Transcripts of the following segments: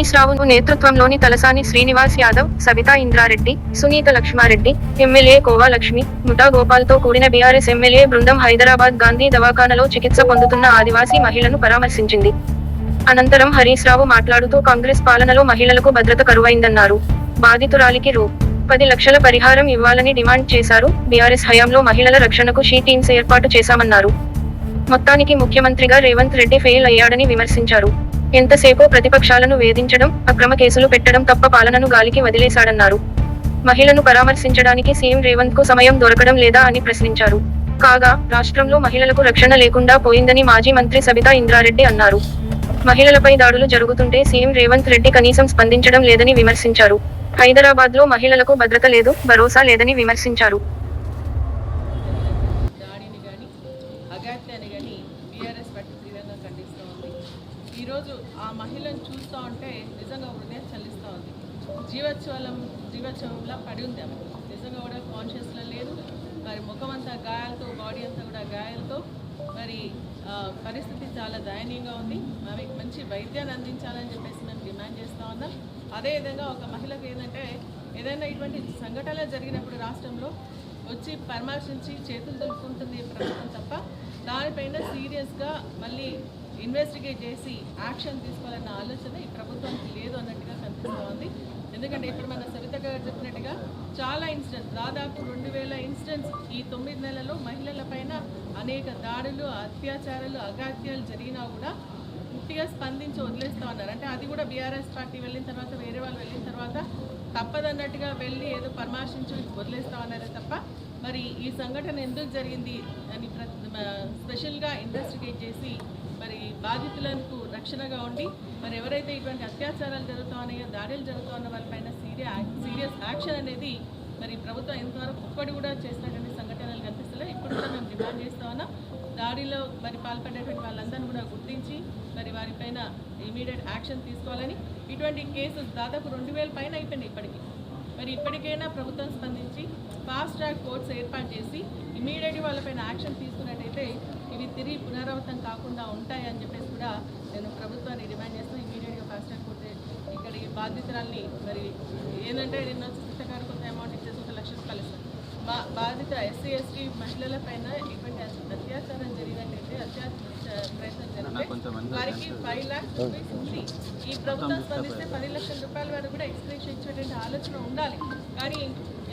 హరీష్ రావు నేతృత్వంలోని తలసాని శ్రీనివాస్ యాదవ్ సబితా ఇంద్రారెడ్డి సునీత లక్ష్మారెడ్డి ఎమ్మెల్యే కోవా లక్ష్మి ముఠా గోపాల్తో కూడిన బీఆర్ఎస్ ఎమ్మెల్యే బృందం హైదరాబాద్ గాంధీ దవాఖానలో చికిత్స పొందుతున్న ఆదివాసీ మహిళను పరామర్శించింది. అనంతరం హరీష్ రావు మాట్లాడుతూ కాంగ్రెస్ పాలనలో మహిళలకు భద్రత కరువైందన్నారు. బాధితురాలికి రూ. పది లక్షల పరిహారం ఇవ్వాలని డిమాండ్ చేశారు. బీఆర్ఎస్ హయాంలో మహిళల రక్షణకు షీ టీమ్స్ ఏర్పాటు చేశామన్నారు. మొత్తానికి ముఖ్యమంత్రిగా రేవంత్ రెడ్డి ఫెయిల్ అయ్యాడని విమర్శించారు. ఎంతసేపో ప్రతిపక్షాలను వేధించడం అక్రమ కేసులు పెట్టడం తప్ప పాలనను గాలికి వదిలేశాడన్నారు. మహిళను పరామర్శించడానికి సీఎం రేవంత్కు సమయం దొరకడం లేదా అని ప్రశ్నించారు. కాగా రాష్ట్రంలో మహిళలకు రక్షణ లేకుండా పోయిందని మాజీ మంత్రి సబితా ఇంద్రారెడ్డి అన్నారు. మహిళలపై దాడులు జరుగుతుంటే సీఎం రేవంత్ రెడ్డి కనీసం స్పందించడం లేదని విమర్శించారు. హైదరాబాద్లో మహిళలకు భద్రత లేదు భరోసా లేదని విమర్శించారు. జీవోత్సవం జీవోత్సవంలా పడి ఉంది ఆమె. నిజంగా కూడా కాన్షియస్లో లేదు. మరి ముఖం అంతా గాయాలతో బాడీ అంతా కూడా గాయాలతో మరి పరిస్థితి చాలా దయనీయంగా ఉంది. ఆమెకు మంచి వైద్యాన్ని అందించాలని చెప్పేసి మేము డిమాండ్ చేస్తూ ఉన్నాం. అదేవిధంగా ఒక మహిళకు ఏంటంటే ఏదైనా ఇటువంటి సంఘటనలు జరిగినప్పుడు రాష్ట్రంలో వచ్చి పరామర్శించి చేతులు దులుపుకుంటుంది ప్రభుత్వం తప్ప దానిపైన సీరియస్గా మళ్ళీ ఇన్వెస్టిగేట్ చేసి యాక్షన్ తీసుకోవాలన్న ఆలోచన ఈ ప్రభుత్వానికి లేదు అన్నట్టుగా కనిపిస్తూ ఉంది. ఎందుకంటే ఇప్పుడు మన సవిత గారు చెప్పినట్టుగా చాలా ఇన్సిడెంట్స్. దాదాపు రెండు వేల ఇన్సిడెంట్స్ ఈ తొమ్మిది నెలల్లో మహిళల పైన అనేక దాడులు అత్యాచారాలు అగాత్యాలు జరిగినా కూడా పూర్తిగా స్పందించి వదిలేస్తా ఉన్నారు. అంటే అది కూడా బీఆర్ఎస్ పార్టీ వెళ్ళిన తర్వాత వేరే వాళ్ళు వెళ్ళిన తర్వాత తప్పదన్నట్టుగా వెళ్ళి ఏదో పరామర్శించి వదిలేస్తా ఉన్నారే తప్ప మరి ఈ సంఘటన ఎందుకు జరిగింది అని ప్ర స్పెషల్గా ఇన్వెస్టిగేట్ చేసి మరి బాధితులకు రక్షణగా ఉండి మరి ఎవరైతే ఇటువంటి అత్యాచారాలు జరుగుతున్నాయో దాడులు జరుగుతున్న వాళ్ళపైన సీరియస్ సీరియస్ యాక్షన్ అనేది మరి ప్రభుత్వం ఎంతవరకు ఒక్కటి కూడా చేసినటువంటి సంఘటనలు కనిపిస్తున్నాయి ఇప్పుడు కూడా మేము డిమాండ్ చేస్తా ఉన్నాం. దాడిలో మరి పాల్పడేటువంటి వాళ్ళందరినీ కూడా గుర్తించి మరి వారిపైన ఇమీడియట్ యాక్షన్ తీసుకోవాలని ఇటువంటి కేసు దాదాపు రెండు వేల పైన అయిపోయినాయి ఇప్పటికీ. మరి ఇప్పటికైనా ప్రభుత్వం స్పందించి ఫాస్ట్ ట్రాక్ కోర్ట్స్ ఏర్పాటు చేసి ఇమీడియట్గా వాళ్ళపైన యాక్షన్ తీసుకున్నట్టయితే ఇవి తిరిగి పునరావృతం కాకుండా ఉంటాయని చెప్పేసి కూడా నేను ప్రభుత్వాన్ని డిమాండ్ చేస్తూ ఇమీడియట్గా ఫాస్ట్ ట్రాక్ కోర్ట్ ఇక్కడ ఈ బాధితురాల్ని మరి ఏంటంటే నిన్న సీత గారు కొంత అమౌంట్ ఇచ్చేసి ఒక లక్ష రూపాయలు ఇస్తారు. బా బాధిత ఎస్సీ ఎస్టీ మహిళల పైన ఇటువంటి అత్యాచారం జరిగినట్టయితే అత్యాచార ప్రయత్నం జరిగితే వారికి ఫైవ్ ల్యాక్స్ రూపీస్ ఉంది. ఈ ప్రభుత్వం స్పందిస్తే పది లక్షల రూపాయల వరకు కూడా ఎక్స్ప్రెషన్ ఇచ్చేటువంటి ఆలోచన ఉండాలి. కానీ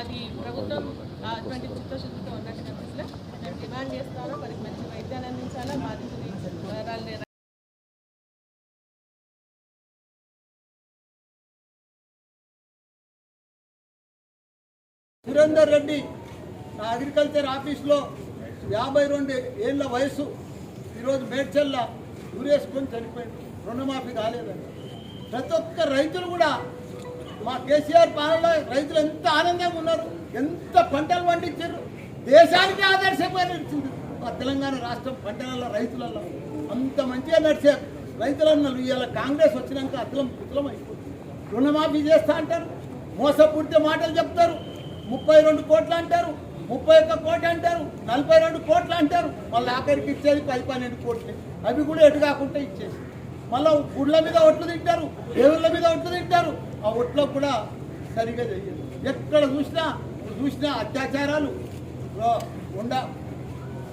అది ప్రభుత్వం అటువంటి చిత్తశుద్ధితో ఉన్నట్టు కనిపిస్తే మేము డిమాండ్ చేస్తాను వారికి మంచి వైద్యాన్ని అందించాలా బాధితుని వాళ్ళని సురేందర్ రెడ్డి నా అగ్రికల్చర్ ఆఫీస్లో యాభై రెండు ఏళ్ళ వయసు ఈరోజు మేడ్చల్ల ఊరేసుకొని చనిపోయింది రుణమాఫీ కాలేదండి ప్రతి ఒక్క రైతులు కూడా మా కేసీఆర్ పాలనలో రైతులు ఎంత ఆనందంగా ఉన్నారు. ఎంత పంటలు పండించారు? దేశానికి ఆదర్శంగా నడిచింది ఆ తెలంగాణ రాష్ట్రం పంటలలో రైతులలో అంత మంచిగా నడిచారు. రైతులన్నారు ఇవాళ కాంగ్రెస్ వచ్చినాక అతలం పుతలం అయిపోతుంది. రుణమాఫీ చేస్తా అంటారు. మోసపూర్తి మాటలు చెప్తారు. ముప్పై రెండు కోట్లు అంటారు. ముప్పై ఒక్క కోట్లు అంటారు. నలభై రెండు కోట్లు అంటారు. మళ్ళీ ఆఖరికి ఇచ్చేది పది పన్నెండు కోట్లు. అవి కూడా ఎటు కాకుండా ఇచ్చేసి. మళ్ళీ గుడ్ల మీద ఒట్లు తింటారు. దేవుళ్ళ మీద ఒట్లు తింటారు. ఆ ఒట్లకు కూడా సరిగా చెయ్యరు. ఎక్కడ చూసినా చూసిన అత్యాచారాలు ఉండ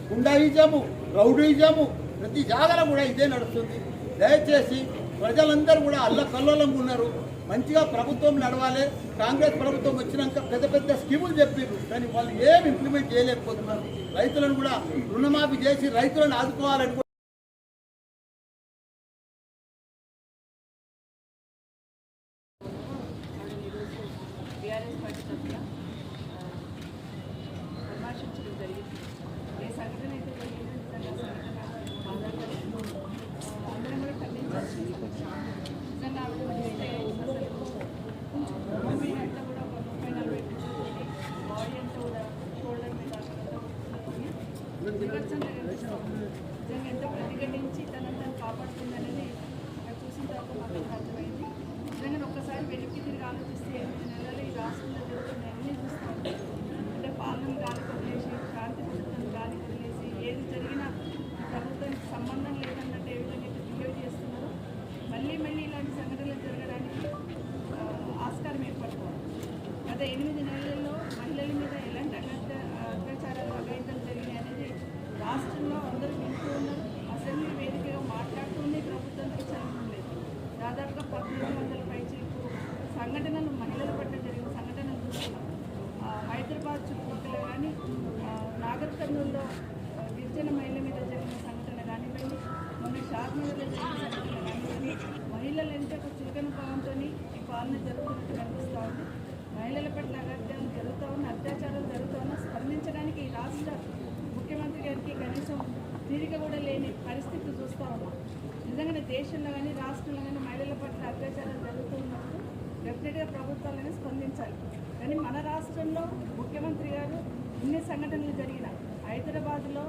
గుండాయిజము రౌడీజము ప్రతి జాగర కూడా ఇదే నడుస్తుంది. దయచేసి ప్రజలందరూ కూడా అల్ల కల్లోలంగా ఉన్నారు. మంచిగా ప్రభుత్వం నడవాలి. కాంగ్రెస్ ప్రభుత్వం వచ్చినాక పెద్ద పెద్ద స్కీములు చెప్పారు కానీ వాళ్ళు ఏం ఇంప్లిమెంట్ చేయలేకపోతున్నారు. రైతులను కూడా రుణమాఫీ చేసి రైతులను ఆదుకోవాలని కూడా టీఆర్ఎస్ పార్టీ తరఫున పరామర్శించడం జరిగింది ఏ సంఘటన అయితే జరిగిందో నిజంగా సంఘటన బాధాకరం ఆ, అందరం కూడా ఖండించాల్సింది నిజంగా ఆవిడ చూస్తే అసలు బాడీ అంతా కూడా ఒక ముప్పై నలభై పిచ్చుకొని బాడీ అంతా కూడా షోల్డర్ మీద అక్కడంతా కొట్టుకుని వివత్సంగా కనిపిస్తూ ఉంది. నిజంగా ఎంత గత ఎనిమిది నెలల్లో మహిళల మీద ఎలాంటి అత్యాచారాలు అఘాయితాలు జరిగినాయి అనేది రాష్ట్రంలో అందరూ వింటూ ఉన్నారు. అసెంబ్లీ వేదికగా మాట్లాడుతూనే ప్రభుత్వం చదవడం లేదు. దాదాపుగా పద్దెనిమిది వందల పైచీలకు సంఘటనలు మహిళల పట్ల జరిగిన సంఘటనలు చూస్తున్నాం. హైదరాబాద్ చుట్టుపక్కల కానీ నాగర్ కర్నూలులో గిరిజన మహిళల మీద జరిగిన సంఘటన కానివ్వండి మొన్న షాద్నగర్లో జరిగిన సంఘటన కానివ్వండి మహిళలు అంటే ఒక చులకన భావంతో ఈ పాలన జరుగుతున్నట్టు కనిపిస్తూ ఉంది మహిళల పట్ల అగత్యాలు జరుగుతూ ఉన్న అత్యాచారాలు జరుగుతూ ఉన్న స్పందించడానికి ఈ రాష్ట్ర ముఖ్యమంత్రి గారికి కనీసం తీరిక కూడా లేని పరిస్థితి చూస్తూ ఉన్నాం నిజంగానే దేశంలో కానీ రాష్ట్రంలో కానీ మహిళల పట్ల అత్యాచారాలు జరుగుతున్నప్పుడు డెఫినెట్గా ప్రభుత్వాలనే స్పందించాలి. కానీ మన రాష్ట్రంలో ముఖ్యమంత్రి గారు ఇన్ని సంఘటనలు జరిగిన హైదరాబాద్లో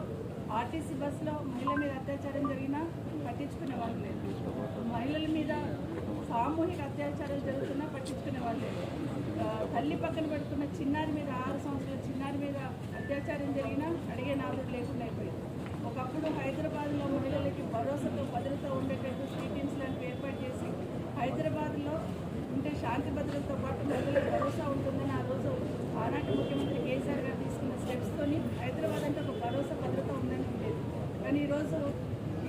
ఆర్టీసీ బస్సులో మహిళల మీద అత్యాచారం జరిగినా పట్టించుకునే వాళ్ళు లేదు మహిళల మీద సామూహిక అత్యాచారాలు జరుగుతున్నా పట్టించుకునే వాళ్ళు లేదు తల్లి పక్కన పెడుతున్న చిన్నారి మీద ఆరు సంవత్సరాల చిన్నారి మీద అత్యాచారం జరిగినా అడిగే నాదుడు లేకుండా అయిపోయింది. ఒకప్పుడు హైదరాబాద్లో మహిళలకి భరోసాతో భద్రత ఉండేటట్టు త్రీ టీమ్స్ లాంటివి ఏర్పాటు చేసి హైదరాబాద్లో ఉంటే శాంతి భద్రతతో పాటు మహిళలకు భరోసా ఉంటుందని ఆ రోజు ఆనాటి ముఖ్యమంత్రి కేసీఆర్ గారు తీసుకున్న స్టెప్స్తోని హైదరాబాద్ అంటే ఒక భరోసా భద్రత ఉందని ఉండేది. కానీ ఈరోజు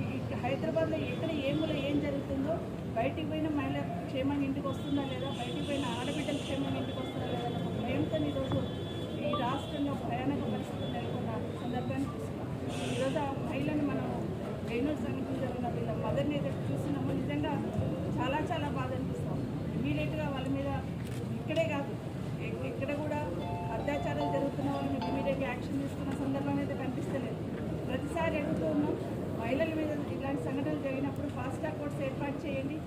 ఈ హైదరాబాద్లో ఎక్కడ ఏములో ఏం జరుగుతుందో బయటికి పోయిన మహిళ క్షేమంగా ఇంటికి వస్తుందా లేదా బయటికి పోయిన ఆడబిడ్డల క్షేమంగా ఇంటికి వస్తుందా లేదా భయంతో ఈరోజు ఈ రాష్ట్రంలో భయానక పరిస్థితులు ఈరోజు ఆ మహిళను మనం వేణూరు సంఘటన జరిగిన వీళ్ళ మదర్ని ఏదైతే చూసినామో నిజంగా చాలా చాలా బాధ అనిపిస్తాం ఇమీడియట్గా వాళ్ళ మీద ఇక్కడే కాదు ఇక్కడ ఎక్కడ కూడా అత్యాచారాలు జరుగుతున్న వాళ్ళని ఇమీడియట్గా యాక్షన్ తీసుకున్న సందర్భం అయితే కనిపిస్తలేదు. ప్రతిసారి అడుగుతూ ఉన్నాం మహిళల మీద ఇలాంటి సంఘటనలు జరిగినప్పుడు ఫాస్ట్ ట్రాక్ కోర్ట్స్ ఏర్పాటు చేయండి.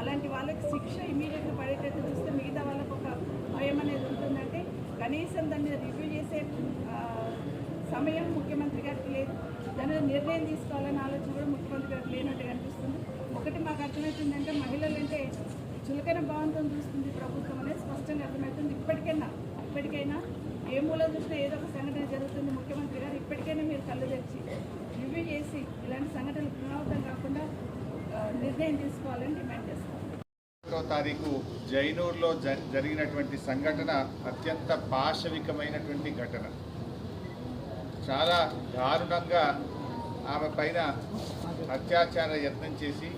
అలాంటి వాళ్ళకి శిక్ష ఇమీడియట్గా పడేటట్టు చూస్తే మిగతా వాళ్ళకు ఒక భయం అనేది ఉంటుందంటే కనీసం దాన్ని మీద రివ్యూ చేసే సమయం ముఖ్యమంత్రి గారికి లేదు. దాని నిర్ణయం తీసుకోవాలని ఆలోచన కూడా ముఖ్యమంత్రి గారికి లేనట్టు కనిపిస్తుంది. ఒకటి మాకు అర్థమవుతుందంటే అంటే మహిళలంటే చులకన భావంతో చూస్తుంది ప్రభుత్వం అనేది స్పష్టంగా అర్థమవుతుంది. ఇప్పటికైనా ఇప్పటికైనా ఏ మూల చూసినా ఏదో ఒక సంఘటన జరుగుతుంది ముఖ్యమంత్రి గారు ఇప్పటికైనా మీరు కళ్ళు తెరిచి రివ్యూ చేసి ఇలాంటి సంఘటనలు పునరావృతం కాకుండా నిర్ణయం తీసుకోవాలని డిమాండ్ చేస్తాం ఒకటో తారీఖు జైనూర్లో జ- జరిగినటువంటి సంఘటన అత్యంత పాశవికమైనటువంటి ఘటన. చాలా దారుణంగా ఆమె పైన అత్యాచార యత్నం చేసి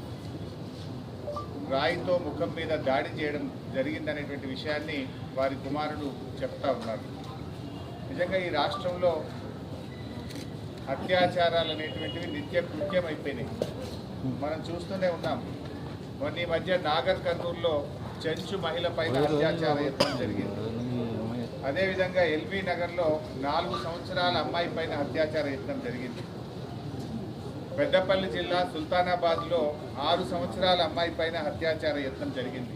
రాయితో ముఖం మీద దాడి చేయడం జరిగిందనేటువంటి విషయాన్ని వారి కుమారుడు చెప్తా ఉన్నారు. నిజంగా ఈ రాష్ట్రంలో అత్యాచారాలు అనేటువంటివి నిత్య కృత్యం అయిపోయినాయి మనం చూస్తూనే ఉన్నాం. మొన్న ఈ మధ్య నాగర్ కర్నూలులో చెంచు మహిళ పైన అత్యాచార యత్నం జరిగింది. అదేవిధంగా ఎల్బీ నగర్లో నాలుగు సంవత్సరాల అమ్మాయి పైన అత్యాచార యత్నం జరిగింది. పెద్దపల్లి జిల్లా సుల్తానాబాద్లో ఆరు సంవత్సరాల అమ్మాయి పైన అత్యాచార యత్నం జరిగింది.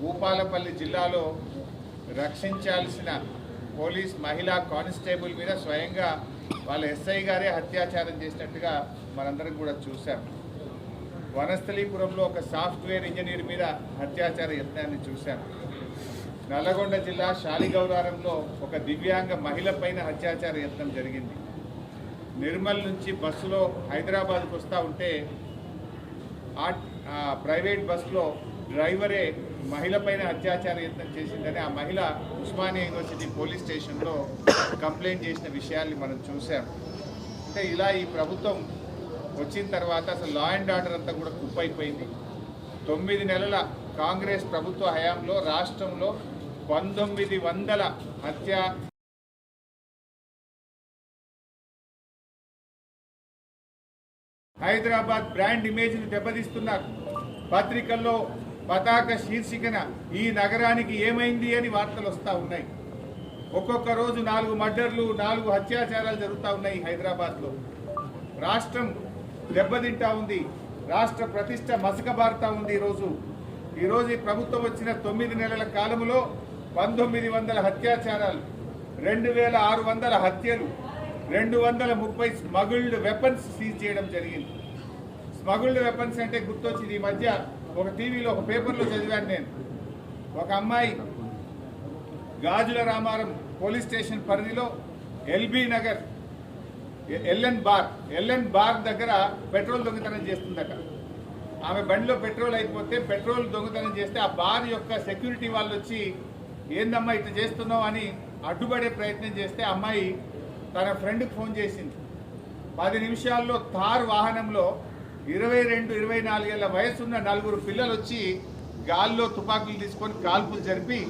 భూపాలపల్లి జిల్లాలో రక్షించాల్సిన పోలీస్ మహిళా కానిస్టేబుల్ మీద స్వయంగా వాళ్ళ ఎస్ఐ గారే అత్యాచారం చేసినట్టుగా మనందరం కూడా చూసాం వనస్థలీపురంలో ఒక సాఫ్ట్వేర్ ఇంజనీర్ మీద అత్యాచార యత్నాన్ని చూశాం. నల్లగొండ జిల్లా శాలిగౌరారంలో ఒక దివ్యాంగ మహిళపైన అత్యాచార యత్నం జరిగింది. నిర్మల్ నుంచి బస్సులో హైదరాబాద్కు వస్తూ ఉంటే ఆ ప్రైవేట్ బస్సులో డ్రైవరే మహిళపైన అత్యాచార యత్నం చేసిందని ఆ మహిళ ఉస్మానియా యూనివర్సిటీ పోలీస్ స్టేషన్లో కంప్లైంట్ చేసిన విషయాల్ని మనం చూసాం అంటే ఇలా ఈ ప్రభుత్వం వచ్చిన తర్వాత అసలు లా అండ్ ఆర్డర్ అంతా కూడా కుప్పైపోయింది. తొమ్మిది నెలల కాంగ్రెస్ ప్రభుత్వ హయాంలో రాష్ట్రంలో పంతొమ్మిది వందల హత్య హైదరాబాద్ బ్రాండ్ ఇమేజ్ని దెబ్బతీస్తున్నారు. పత్రికల్లో పతాక శీర్షికన ఈ నగరానికి ఏమైంది అని వార్తలు వస్తూ ఉన్నాయి. ఒక్కొక్క రోజు నాలుగు మర్డర్లు నాలుగు అత్యాచారాలు జరుగుతూ ఉన్నాయి హైదరాబాద్లో. రాష్ట్రం దెబ్బతింటా ఉంది రాష్ట్ర ప్రతిష్ట మసకబారుతా ఉంది ఈరోజు. ఈరోజు ఈ ప్రభుత్వం వచ్చిన తొమ్మిది నెలల కాలంలో పంతొమ్మిది వందల అత్యాచారాలు రెండు వేల ఆరు వందల హత్యలు రెండు వందల ముప్పై స్మగుల్డ్ వెపన్స్ సీజ్ చేయడం జరిగింది. స్మగుల్డ్ వెపన్స్ అంటే గుర్తొచ్చింది. ఈ మధ్య ఒక టీవీలో ఒక పేపర్లో చదివాను నేను. ఒక అమ్మాయి గాజుల రామారం పోలీస్ స్టేషన్ పరిధిలో LB Nagar LN bar LN bar దగ్గర పెట్రోల్ దొంగతనం చేస్తుందట. ఆమె బండిలో పెట్రోల్ అయిపోతే పెట్రోల్ దొంగతనం చేస్తే ఆ బార్ యొక్క సెక్యూరిటీ వాళ్ళు వచ్చి ఏందమ్మా ఇట్లా చేస్తున్నావు అని అడ్డుపడే ప్రయత్నం చేస్తే అమ్మాయి తన ఫ్రెండ్కి ఫోన్ చేసింది. పది నిమిషాల్లో తార్ వాహనంలో ఇరవై రెండు ఇరవై నాలుగేళ్ళ వయసున్న నలుగురు పిల్లలు వచ్చి గాల్లో తుపాకులు తీసుకొని కాల్పులు జరిపి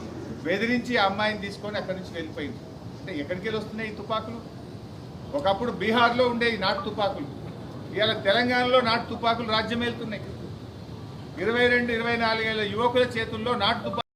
బెదిరించి ఆ అమ్మాయిని తీసుకొని అక్కడి నుంచి వెళ్ళిపోయింది. అంటే ఎక్కడికి వెళ్ళి వస్తున్నాయి ఈ తుపాకులు? ఒకప్పుడు బీహార్లో ఉండే నాటు తుపాకులు. ఇవాళ తెలంగాణలో నాటు తుపాకులు రాజ్యం వెళ్తున్నాయి ఇరవై రెండు ఇరవై నాలుగేళ్ళ యువకుల చేతుల్లో నాటు తుపాకు